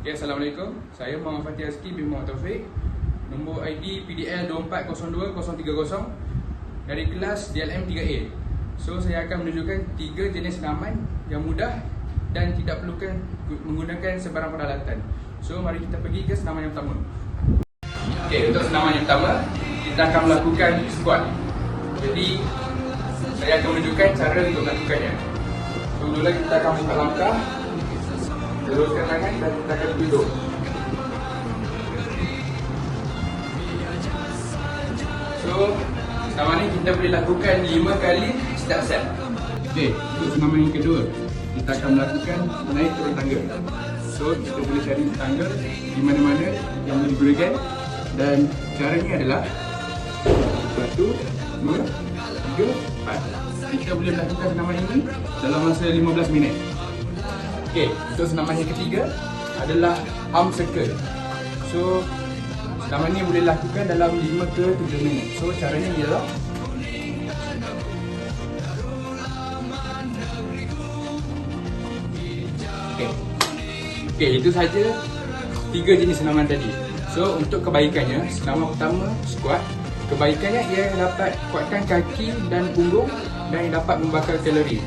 Okay, Assalamualaikum. Saya Muhammad Fatih Azki bin Muhammad Taufik. Nombor ID PDL 2402030 dari kelas DLM 3A. So, saya akan menunjukkan tiga jenis senaman yang mudah dan tidak perlukan menggunakan sebarang peralatan. So, mari kita pergi ke senaman yang pertama. Okay, untuk senaman yang pertama, kita akan melakukan squat. Jadi, saya akan menunjukkan cara untuk melakukannya. So, kita akan buka langkah Teruskan tangan dan kita akan duduk. So, senaman ni kita boleh lakukan 5 kali setiap set Okay, untuk senaman yang kedua. Kita akan melakukan naik turun tangga. So, kita boleh cari tangga di mana-mana yang boleh digunakan. Dan caranya adalah Satu, dua, tiga, empat. Kita boleh melakukan senaman ini dalam masa 15 minit Okey, untuk senaman yang ketiga adalah arm circle. So, senaman ni boleh lakukan dalam 5 ke 7 minit. So, caranya ialah Okey. Okey, itu saja tiga jenis senaman tadi. So, untuk kebaikannya, senaman pertama squat. Kebaikannya ia dapat kuatkan kaki dan punggung dan dapat membakar kalori.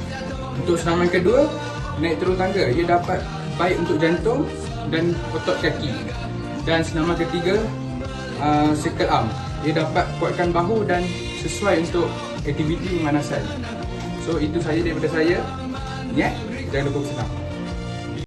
Untuk senaman kedua, naik turun tangga. Ia dapat baik untuk jantung dan otot kaki. Dan senaman ketiga uh, circle arm. Ia dapat kuatkan bahu dan sesuai untuk aktiviti pemanasan. So itu saja daripada saya. Niat jangan lupa bersenam